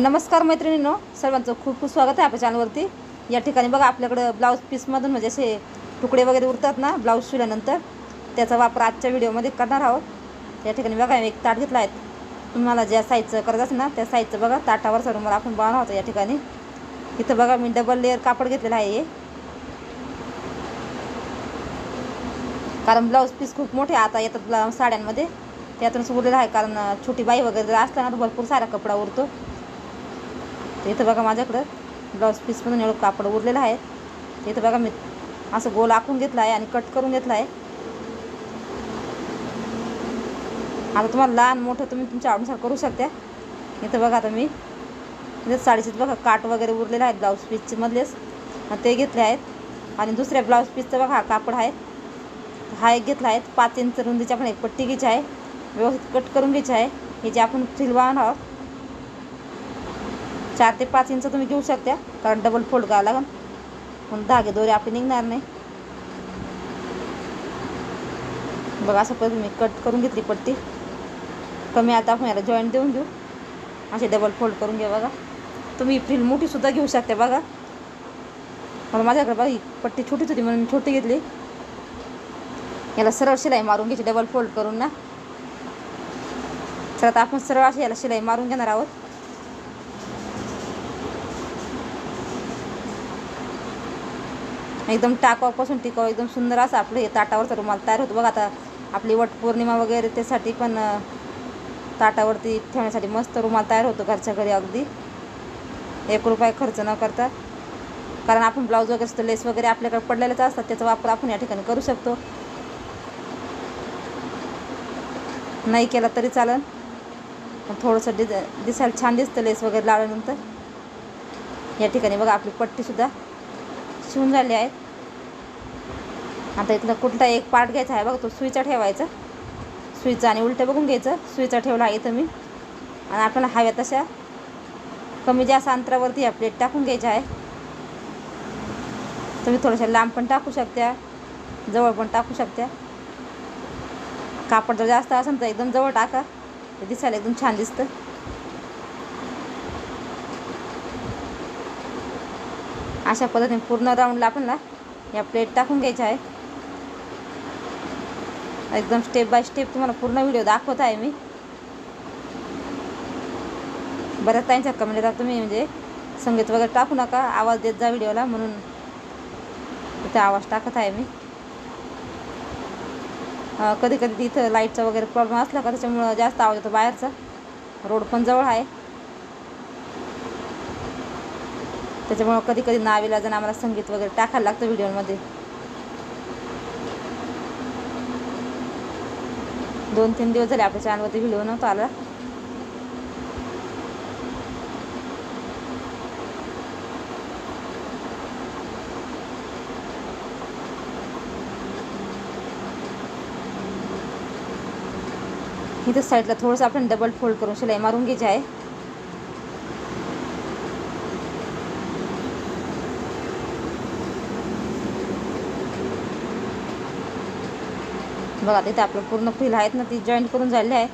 नमस्कार मैत्रिणींनो सर्वांचं खूप खूप स्वागत आहे आपल्या चॅनलवरती. या ठिकाणी बघा आपल्याकडं ब्लाऊज पीसमधून म्हणजे असे तुकडे वगैरे उरतात ना ब्लाऊज शिवल्यानंतर त्याचा वापर आजच्या व्हिडिओमध्ये करणार आहोत. या ठिकाणी बघा एक ताट घेतला आहे. तुम्हाला ज्या साईजचं करत असेल ना त्या साईजचं बघा ताटावर रुमाल आपण बनवणार होतो या ठिकाणी. इथं बघा मी डबल लेअर कापड घेतलेलं आहे. हे कारण ब्लाऊज पीस खूप मोठे आता येतात ब्ला साड्यांमध्ये. त्यातूनच उरलेलं आहे कारण छोटी बाई वगैरे जर असला ना तर भरपूर सारा कपडा उरतो. तर इथं बघा माझ्याकडं ब्लाऊज पीसमधून एवढं कापड उरलेलं आहे. तर इथं बघा मी असं गोल आखून घेतला आहे आणि कट करून घेतला आहे. आता तुम्हाला लहान मोठं तुम्ही तुमच्या आवडीनुसार करू शकता. इथं बघा आता मी. इथं साडीचे बघा काट वगैरे उरलेले आहेत ब्लाऊज पीसचे मधलेच. ते घेतले आहेत. आणि दुसऱ्या ब्लाऊज पीसचं बघा हा कापड आहे. हा एक घेतला आहे. पाच इंच रुंदीची आपण एक पट्टी घ्यायची आहे. व्यवस्थित कट करून घ्यायची आहे. हे जे आपण फिलवान आहोत चार ते पाच इंच तुम्ही घेऊ शकता कारण डबल फोल्ड करावं लागेल पण धागे दोरे आपले निघणार नाही. बघा असं पण तुम्ही कट करून घेतली पट्टी. कमी आता आपण याला जॉईंट देऊन घेऊ. असे डबल फोल्ड करून घ्या बघा. तुम्ही फ्रिल मोठीसुद्धा घेऊ शकता बघा. मला माझ्याकडे बघा ही पट्टी छोटीच होती म्हणून मी छोटी घेतली. याला सरळ शिलाई मारून घ्यायची डबल फोल्ड करून ना. तर आता आपण सरळ अशी याला शिलाई मारून घेणार आहोत. एकदम टाकावापासून टिकाव एकदम सुंदर असं आपलं हे ताटावरचा रुमाल तयार होतो. बघा आता आपली वटपौर्णिमा वगैरे त्यासाठी पण ताटावरती ठेवण्यासाठी मस्त रुमाल तयार होतो घरच्या घरी अगदी. एक रुपये खर्च न करता. कारण आपण ब्लाऊज वगैरे असतं लेस वगैरे आपल्याकडे पडलेलेच असतात त्याचा वापर आपण या ठिकाणी करू शकतो. नाही केला तरी चालेल. थोडंसं डिझ दिसायला छान दिसतं लेस वगैरे लावल्यानंतर. या ठिकाणी बघा आपली पट्टीसुद्धा शिवून झाले आहेत. आता इथला कुठला एक पार्ट घ्यायचा आहे बघा तो सुईचा ठेवायचा. सुईचा आणि उलटं बघून घ्यायचं. सुईचा ठेवला आहे इथं मी. आणि आपल्याला हव्या तशा कमी जास्त अंतरावरती या प्लेट टाकून घ्यायच्या आहे. तुम्ही थोड्याशा लांब पण टाकू शकता जवळ पण टाकू शकता कापड जर जास्त असेल तर एकदम जवळ टाका. ते दिसायला एकदम छान दिसतं. अशा पद्धतीने पूर्ण राऊंडला आपण ना या प्लेट टाकून घ्यायच्या आहे एकदम स्टेप बाय स्टेप तुम्हाला पूर्ण व्हिडिओ दाखवत आहे मी. बऱ्याच ताईंच्या कमेंट येतात तुम्ही म्हणजे संगीत वगैरे टाकू नका आवाज देत जा व्हिडिओला म्हणून. इथे आवाज टाकत आहे मी. कधी कधी तिथं लाईटचा वगैरे प्रॉब्लेम असला का त्याच्यामुळं जास्त आवाज येतो बाहेरचा. रोड पण जवळ आहे. त्याच्यामुळं कधी कधी नावीला जण आम्हाला संगीत वगैरे टाकायला लागतं व्हिडिओमध्ये. दोन तीन दिवस झाले आपल्या चॅनलवरती व्हिडिओ नव्हता आला. इथं साईडला थोडंसं आपण डबल फोल्ड करून शिलाई मारून घ्यायची आहे. बघा तिथे आपलं पूर्ण फील आहेत ना ती जॉईंट करून झालेली आहे.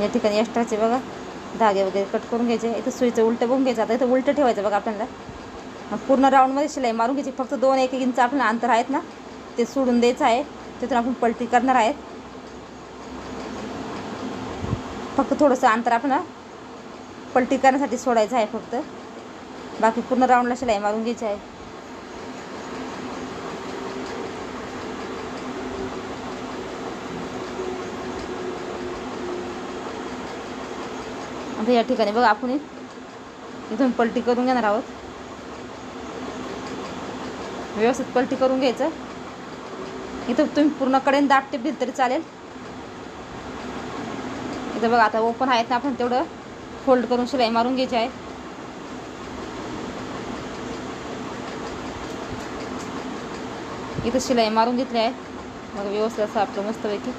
या ठिकाणी एक्स्ट्राचे बघा धागे वगैरे कट करून घ्यायचे. इथं सुईचं उलटं बघून घ्यायचं. आता इथं उलटं ठेवायचं बघा आपल्याला. पूर्ण राऊंडमध्ये शिलाई मारून घ्यायची. फक्त दोन एक एक इंच आपलं अंतर आहेत ना ते सोडून द्यायचं आहे. तिथून आपण पलटी करणार आहेत. फक्त थोडंसं अंतर आपण पलटी करण्यासाठी सोडायचं आहे फक्त. बाकी पूर्ण राऊंडला शिलाई मारून घ्यायची आहे. आता या ठिकाणी बघा आपण इथून पलटी करून घेणार आहोत. व्यवस्थित पलटी करून घ्यायचं. इथं तुम्ही पूर्ण कडेन दाब टिप दिली तरी चालेल. इथं बघा आता ओपन आहेत ना आपण तेवढं. फोल्ड करून शिलाई मारून घ्यायची आहे. इथं शिलाई मारून घेतली आहे. मग व्यवस्थित असं आपलं मस्तपैकी.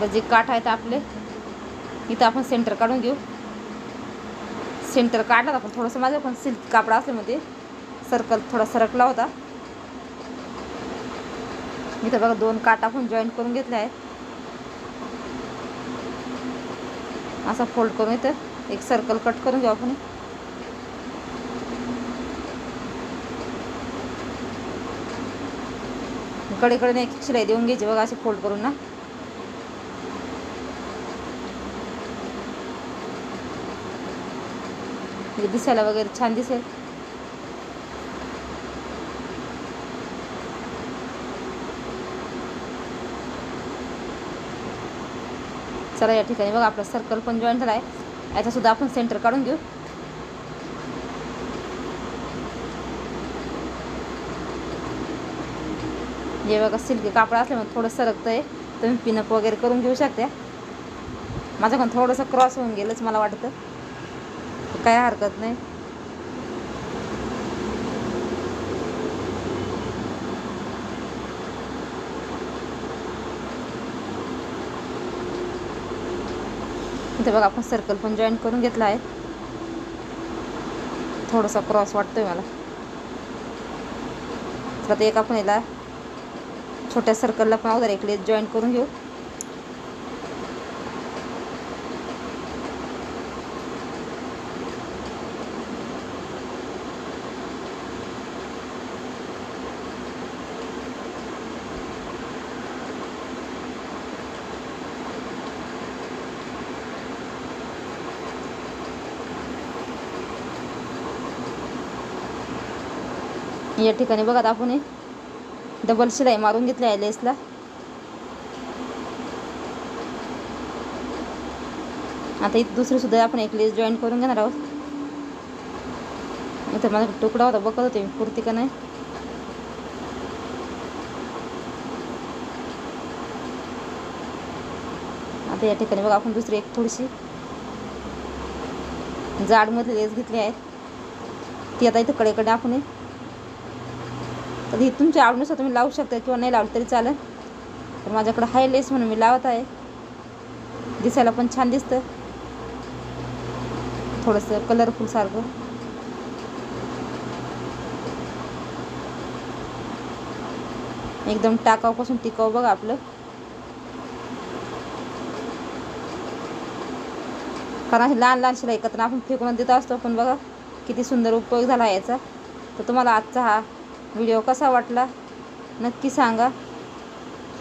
आता जे काठ आहेत आपले इथं आपण सेंटर काढून घेऊ. सेंटर काढला आपण थोडंसं माझं पण सिल्क कापड असल्यामध्ये म्हणजे सर्कल थोडा सरकला होता. इथं बघा दोन काट आपण जॉईंट करून घेतले आहेत. असा फोल्ड करून इथं एक सर्कल कट करून घेऊ आपण. कडेकडे एक शिलाई देऊन घ्यायची बघा असे फोल्ड करून ना. म्हणजे दिसायला वगैरे छान दिसेल. चला या ठिकाणी बघा आपला सर्कल पण जॉईन झाला आहे याचा सुद्धा आपण सेंटर काढून घेऊ. जे बघा सिल्की कापड असल्यामुळे थोडं सरकतं आहे तुम्ही पिनअप वगैरे करून घेऊ शकता. पण थोडंसं क्रॉस होऊन गेलंच मला वाटतं. काय हरकत नाही. इथे बघा आपण सर्कल पण जॉईन करून घेतला आहे. थोडासा क्रॉस वाटतोय मला. तर आता एक आपण याला छोट्या सर्कलला पण अगोदर एक लेस जॉईन करून घेऊ. या ठिकाणी बघा आता आपण डबल शिलाई मारून घेतली आहे लेसला आता इथं दुसरी सुद्धा आपण एक लेस जॉईन करून घेणार आहोत. इथं माझा तुकडा होता बघत होते मी पुरती का नाही. आता या ठिकाणी बघा आपण दुसरी एक थोडीशी जाडमधली लेस घेतली आहे. ती आता इथं कडेकडे आपण तर ही तुमच्या आवडीनुसार तुम्ही लावू शकता किंवा नाही लावलं तरी चालेल. तर माझ्याकडे हाय लेस म्हणून मी लावत आहे. दिसायला पण छान दिसतं. थोडंसं कलरफुल सारखं. एकदम टाकावपासून टिकाव बघा आपलं. कारण लहान लहान शिलाई एकत्र आपण फेकून देत असतो पण बघा किती सुंदर उपयोग झाला आहे याचा. तर तुम्हाला आजचा हा व्हिडिओ कसा वाटला नक्की सांगा.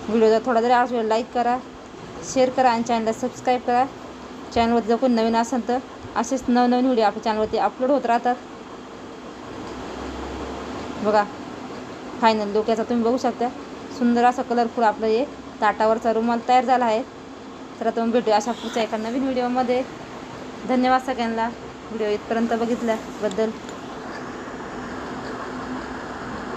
व्हिडिओचा थोडा जरी आवडला लाईक करा शेअर करा आणि चॅनलला सबस्क्राईब करा. चॅनलवरती जर कोण नवीन असेल तर असेच नवनवीन व्हिडिओ आपल्या चॅनलवरती अपलोड होत राहतात. बघा फायनल डोक्याचा तुम्ही बघू शकता. सुंदर असा कलरफुल आपलं हे ताटावरचा रुमाल तयार झाला आहे. तर आता मग भेटूया अशा पुढच्या एका नवीन व्हिडिओमध्ये. धन्यवाद सगळ्यांना. व्हिडिओ इथपर्यंत बघितल्याबद्दल.